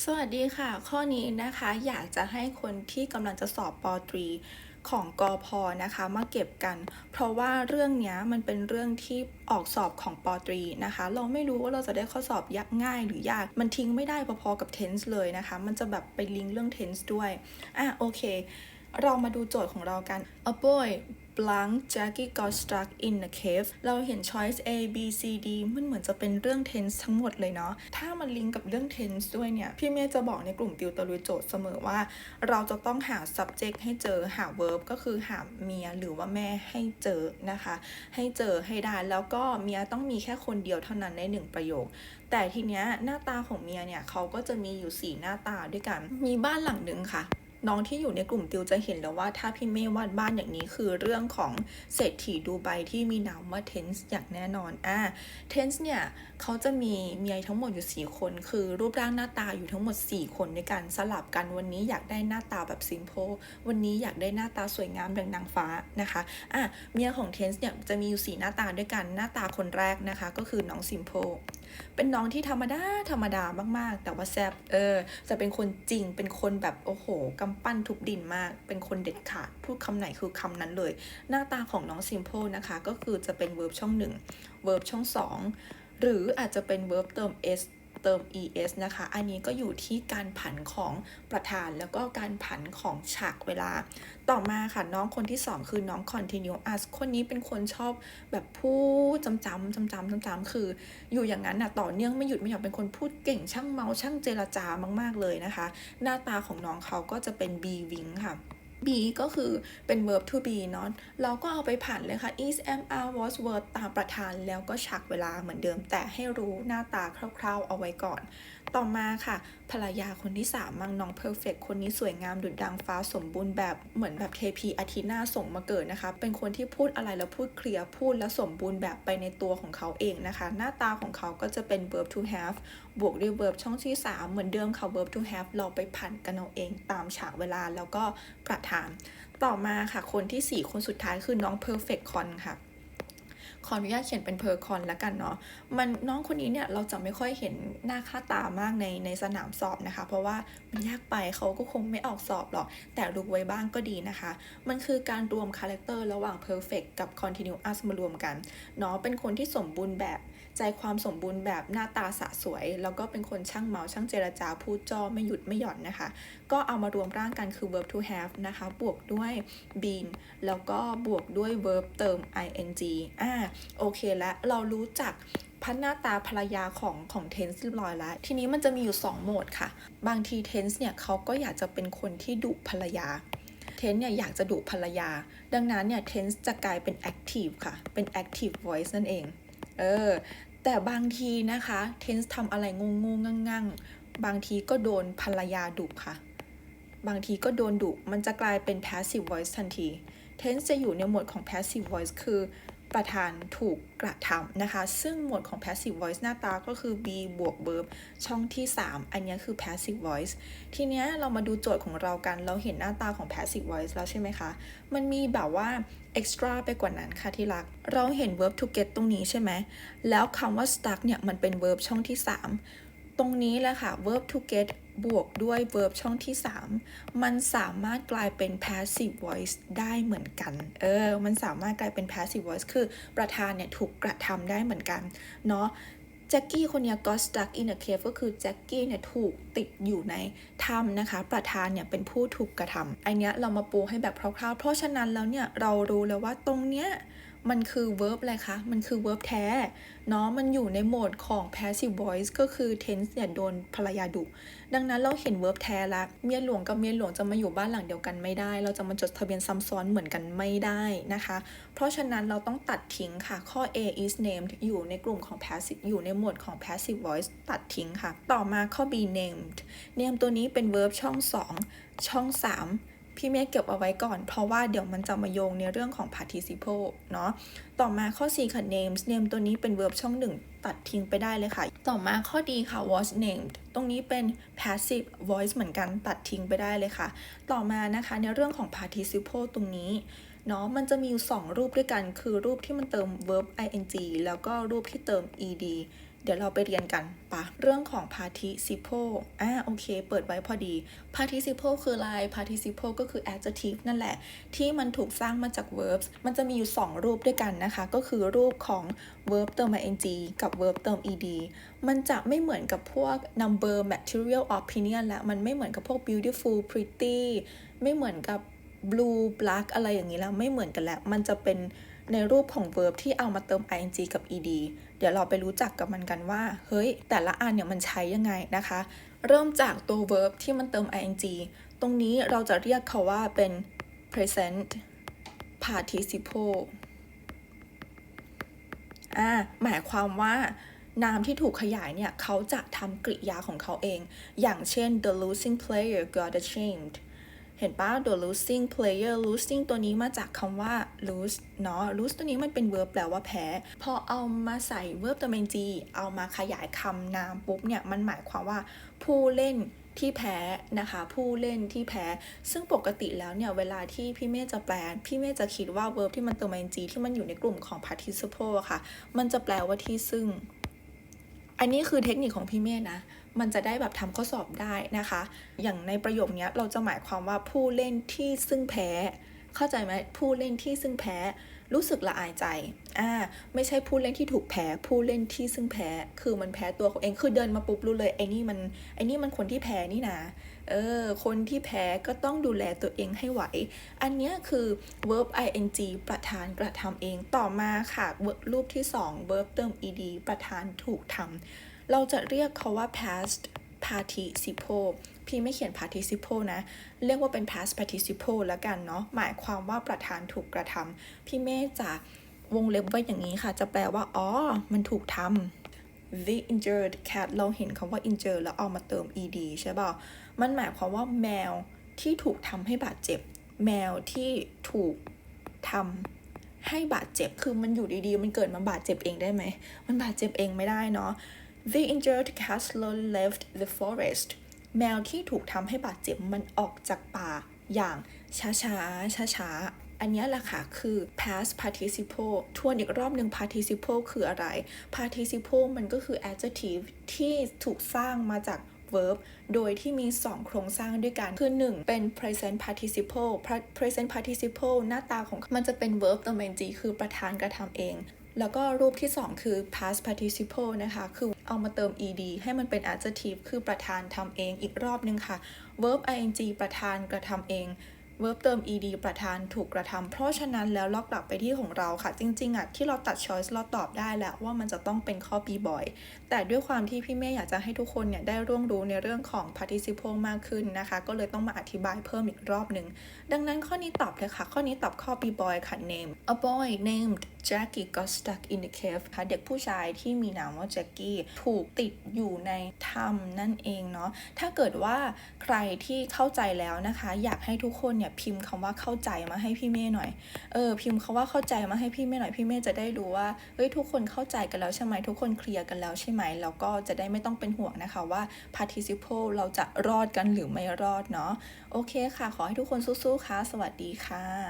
สวัสดีค่ะ ข้อนี้นะคะอยากจะให้คนที่กำลังจะสอบปอตรีของกอพอนะคะมาเก็บกัน เพราะว่าเรื่องนี้มันเป็นเรื่องที่ออกสอบของปอตรีนะคะ เราไม่รู้ว่าเราจะได้ข้อสอบยากง่ายหรือยากมันทิ้งไม่ได้พอๆกับ tense เลยนะคะ มันจะแบบไปลิงก์เรื่อง tense ด้วยอะโอเค เรามาดูโจทย์ของเรากัน A boy blank Jackie got stuck in a cave เราเห็น choice A B C D มันเหมือนจะเป็นเรื่อง tense ทั้งหมดเลยเนาะ ถ้ามันลิงก์กับเรื่อง tense ด้วยเนี่ย พี่เมย์จะบอกในกลุ่มติวตะลุยโจทย์เสมอว่า เราจะต้องหา subject ให้เจอ หา verb ก็คือหาเมียหรือว่าแม่ให้เจอนะคะ ให้เจอให้ได้ แล้วก็เมียต้องมีแค่คนเดียวเท่านั้นในหนึ่งประโยค แต่ทีเนี้ยหน้าตาของเมียเนี่ยเขาก็จะมีอยู่ 4 หน้าตาด้วยกัน มีบ้านหลังหนึ่งค่ะ น้องที่อยู่ในกลุ่มติวจะเห็นแล้วว่าถ้าพี่เมย์วาดบ้านอย่างนี้คือเรื่องของเศรษฐีดูไบที่มีนามว่า tense อย่างแน่นอนอ่า tense เนี่ยเขาจะมีเมียทั้งหมดอยู่ 4 คน คือรูปร่างหน้าตาอยู่ทั้งหมด 4 คนด้วยกันสลับกันวันนี้อยากได้หน้าตาแบบ simple วันนี้อยากได้หน้าตาสวยงามดังนางฟ้านะคะอะเมียของ tense เนี่ยจะมีอยู่ 4 หน้าตาด้วยกันหน้าตาคนแรกนะคะ ก็คือน้อง simple เป็นน้องที่ธรรมดาธรรมดามากๆ แต่ว่าแซบเออ จะเป็นคนจริง เป็นคนแบบโอ้โหกำปั้นทุบดินมาก เป็นคนเด็ดขาด พูดคำไหนคือคำนั้นเลย หน้าตาของน้องซิมโพนะคะ ก็คือจะเป็น verb ช่องหนึ่ง verb ช่องสองหรืออาจจะเป็น verb เติม s เติม es นะคะ อันนี้ก็อยู่ที่การผันของประธานแล้วก็การผันของฉากเวลา ต่อมาค่ะน้องคนที่ 2 คือน้อง continuous คนนี้เป็นคนชอบแบบพูดจำจำจำจำจำจำคือ อยู่อย่างนั้นน่ะต่อเนื่องไม่หยุดไม่หย่อนเป็นคนพูดเก่งช่างเมาช่างเจรจามาก ๆเลยนะคะ หน้าตาของน้องเขาก็จะเป็น b wing ค่ะ be ก็คือเป็น verb to be เนาะเราก็เอาไปผันเลยค่ะ is am are was were ตามประธานแล้วก็ฉักเวลาเหมือนเดิม แต่ให้รู้หน้าตาคร่าวๆเอาไว้ก่อน ต่อมาค่ะ ภรรยาคนที่ 3 มังน้อง perfect คนนี้สวยงามดุจดังฟ้าสมบูรณ์แบบเหมือนแบบเทพีอาทิตย์หน้าส่งมาเกิดนะคะ เป็นคนที่พูดอะไรแล้วพูดเคลียร์พูดแล้วสมบูรณ์แบบไปในตัวของเขาเองนะคะ หน้าตาของเขาก็จะเป็น verb to have บวกด้วย verb ช่องที่ 3 เหมือนเดิมค่ะ verb to have เราไปผันกันเอาเองตามฉากเวลาแล้วก็ประธาน ต่อมาค่ะคนที่ 4 คนสุดท้ายคือน้อง perfect con ค่ะ ขออนุญาตเขียนเป็นเพอร์คอนแล้วกันเนาะมันน้องคนนี้เนี่ยเราจะไม่ค่อยเห็นหน้าค่าตามากในในสนามสอบนะคะ เพราะว่ามันยากไปเขาก็คงไม่ออกสอบหรอก แต่รู้ไว้บ้างก็ดีนะคะ มันคือการรวมคาแรคเตอร์ระหว่าง perfect กับ continuous มารวมกันเนาะเป็นคนที่สมบูรณ์แบบ ใจความสมบูรณ์แบบหน้าตาสะสวย แล้วก็เป็นคนช่างเมาช่างเจรจาพูดจอไม่หยุดไม่หย่อนนะคะ ก็เอามารวมร่างกันคือ verb to have นะคะ บวกด้วย been แล้วก็บวกด้วย verb เติม ing อ่าโอเคแล้วเรารู้จักพันหน้าตาภรรยาของของ tense เรียบร้อยแล้ว ทีนี้มันจะมีอยู่ 2 โหมดค่ะ บางที tense เนี่ยเขาก็อยากจะเป็นคนที่ดุภรรยา tense เนี่ยอยากจะดุภรรยา ดังนั้นเนี่ย tense จะกลายเป็น active ค่ะ เป็น active voice นั่นเอง เออ แต่บางทีนะคะ tense ทำอะไรงงงงงั่งบางทีก็โดนภรรยาดุค่ะ บางทีก็โดนดุมันจะกลายเป็น passive voice ทันที tense จะอยู่ในโหมดของ passive voice คือ ประธานถูกกระทำนะคะ ซึ่งหมวดของ passive voice หน้าตาก็คือ be บวก verb ช่องที่ 3 อันนี้คือ passive voice ทีเนี้ยเรามาดูโจทย์ของเรากัน เราเห็นหน้าตาของ passive voice แล้วใช่ไหมคะ มันมีแบบว่า extra ไปกว่านั้นค่ะที่รัก เราเห็น verb to get ตรงนี้ใช่ไหม แล้วคำว่า stuck เนี่ย มันเป็น verb ช่องที่ 3 ตรงนี้แหละค่ะ verb to get บวกด้วย verb ช่องที่ 3 มันสามารถกลายเป็น passive voice ได้เหมือนกัน เออ มันสามารถกลายเป็น passive voice คือประธานเนี่ยถูกกระทำได้เหมือนกัน เนาะแจ็คกี้คนนี้ got stuck in a cave ก็คือแจ็คกี้เนี่ยถูกติดอยู่ในถ้ำนะคะ ประธานเนี่ยเป็นผู้ถูกกระทำอันเนี้ยเรามาปูให้แบบคร่าวๆ เพราะฉะนั้นแล้วเนี่ยเรารู้แล้วว่าตรงเนี้ย มันคือ verb อะไรคะ มันคือ verb แท้เนาะ มันอยู่ในโหมดของ passive voice ก็คือ tense เนี่ยโดนภรรยาดุ ดังนั้นเราเห็น verb แท้แล้ว เมียหลวงกับเมียหลวงจะมาอยู่บ้านหลังเดียวกันไม่ได้ เราจะมาจดทะเบียนซ้ำซ้อนเหมือนกันไม่ได้นะคะ เพราะฉะนั้นเราต้องตัดทิ้งค่ะ ข้อ A is named อยู่ในกลุ่มของ passive อยู่ในโหมดของ passive voice ตัดทิ้งค่ะ ต่อมาข้อ B named name ตัวนี้เป็น verb ช่อง 2 ช่อง 3 พี่เมฆเก็บเอาไว้ก่อน เพราะว่าเดี๋ยวมันจะมาโยงในเรื่องของ participle เนาะต่อมาข้อ4ค่ะ names name ตัวนี้เป็น verb ช่อง1ตัดทิ้งไปได้เลยค่ะ ต่อมาข้อดีค่ะ was named ตรงนี้เป็น passive voice เหมือนกันตัดทิ้งไปได้เลยค่ะ ต่อมานะคะในเรื่องของ participle ตรงนี้เนาะมันจะมีอยู่ 2 รูปด้วยกัน คือรูปที่มันเติม verb ing แล้วก็รูปที่เติม ed เดี๋ยวเราไปเรียนกันปะเรื่องของ participle อ่าโอเค เปิดไว้พอดี participle คืออะไร participle ก็คือ adjective นั่นแหละ ที่มันถูกสร้างมาจาก verbs มันจะมีอยู่ 2 รูปด้วยกันนะคะ ก็คือรูปของ verb เติม ing กับ verb เติม ed มันจะไม่เหมือนกับพวก number material opinion และ มันไม่เหมือนกับพวก beautiful pretty ไม่เหมือนกับ blue black อะไรอย่างนี้แล้วไม่เหมือนกันแล้ว มันจะเป็นในรูปของ verb ที่เอามาเติม ing กับ ed เดี๋ยวเราไปรู้จักกับมันกันว่า เฮ้ย แต่ละอันเนี่ยมันใช้ยังไงนะคะ เริ่มจากตัว verb ที่มันเติม ing ตรงนี้เราจะเรียกเขาว่าเป็น present participle อ่า หมายความว่านามที่ถูกขยายเนี่ย เขาจะทำกริยาของเขาเอง อย่างเช่น the losing player got ashamed เห็นปะ the losing player losing ตัวนี้มาจากคำว่า lose เนาะ lose ตัวนี้มันเป็น verb แปลว่าแพ้ พอเอามาใส่ verb ติม ing เอามาขยายคำนามปุ๊บเนี่ยมันหมายความว่าผู้เล่นที่แพ้นะคะ ผู้เล่นที่แพ้ ซึ่งปกติแล้วเนี่ย เวลาที่พี่เมฆจะแปล พี่เมฆจะคิดว่า verb ที่มันเติม ing ที่มันอยู่ในกลุ่มของ participle ค่ะ มันจะแปลว่าที่ซึ่ง อันนี้คือเทคนิคของพี่เมธนะ มันจะได้แบบทำข้อสอบได้นะคะ อย่างในประโยคนี้เราจะหมายความว่าผู้เล่นที่ซึ่งแพ้ เข้าใจไหมผู้เล่นที่ซึ่งแพ้ รู้สึกละอายใจ อ่า ไม่ใช่ผู้เล่นที่ถูกแพ้ ผู้เล่นที่ซึ่งแพ้ คือมันแพ้ตัวเขาเอง คือเดินมาปุ๊บรู้เลยไอ้นี่มัน ไอ้นี่มันคนที่แพ้นี่นะ เออ คนที่แพ้ก็ต้องดูแลตัวเองให้ไหว อันนี้คือ verb ing ประธานกระทำเอง ต่อมาค่ะ verb รูปที่2 verb เติม ed ประธานถูกทำ เราจะเรียกเขาว่า past participle พี่ไม่เขียน participle นะ เรียกว่าเป็น past participle แล้วกันเนาะ หมายความว่าประธานถูกกระทำพี่เมฆจะวงเล็บไว้อย่างนี้ค่ะ จะแปลว่า อ๋อ มันถูกทำ the injured cat เราเห็นคำว่า injured แล้วเอามาเติม ed ใช่ป่ะ มันหมายความว่าแมวที่ถูกทำให้บาดเจ็บ แมวที่ถูกทำให้บาดเจ็บ คือมันอยู่ดีๆ มันเกิดมาบาดเจ็บเองได้ไหม มันบาดเจ็บเองไม่ได้เนาะ The injured cat slowly left the forest แมวที่ถูกทำให้บาดเจ็บมันออกจากป่าอย่างช้าช้าช้าช้าๆอันนี้แหละค่ะคือ past participle ทวนอีกรอบหนึ่ง participle คืออะไร participle มันก็คือ adjective ที่ถูกสร้างมาจาก verb โดยที่มี 2 โครงสร้างด้วยกัน คือ 1 เป็น present participle present participle หน้าตาของมันจะเป็น verb ติม ing คือประธานกระทำเอง แล้วก็รูปที่ 2 คือ past participle นะคะ คือ เอามาเติม ed ให้มันเป็น adjective คือประธานทำเองอีกรอบนึงค่ะ verb ing ประธานกระทำเอง verb เติม ed ประธานถูกกระทำเพราะฉะนั้นแล้วเรากลับไปที่ของเราค่ะ จริงๆอะที่เราตัด choice เราตอบได้แล้วว่ามันจะต้องเป็นข้อ b boy แต่ด้วยความที่พี่เมย์อยากจะให้ทุกคนเนี่ยได้ร่วงรู้ในเรื่องของ participle มากขึ้นนะคะ ก็เลยต้องมาอธิบายเพิ่มอีกรอบหนึ่ง ดังนั้นข้อนี้ตอบเลยค่ะ ข้อนี้ตอบข้อ b boy ค่ะ name a boy named Jackie got stuck in the cave ค่ะเด็กผู้ชายที่มีนามว่าแจ็คกี้ถูกติดอยู่ในถ้ำนั่นเองเนาะถ้าเกิดว่าใครที่เข้าใจแล้วนะคะ อยากให้ทุกคนเนี่ยพิมพ์คำว่าเข้าใจมาให้พี่เม่หน่อย เออพิมพ์คำว่าเข้าใจมาให้พี่เม่หน่อยพี่เม่จะได้รู้ว่า เฮ้ยทุกคนเข้าใจกันแล้วใช่ไหมทุกคนเคลียร์กันแล้วใช่ไหมแล้วก็จะได้ไม่ต้องเป็นห่วงนะคะว่า participle เราจะรอดกันหรือไม่รอดเนาะ โอเคค่ะ ขอให้ทุกคนสู้ๆค่ะ สวัสดีค่ะ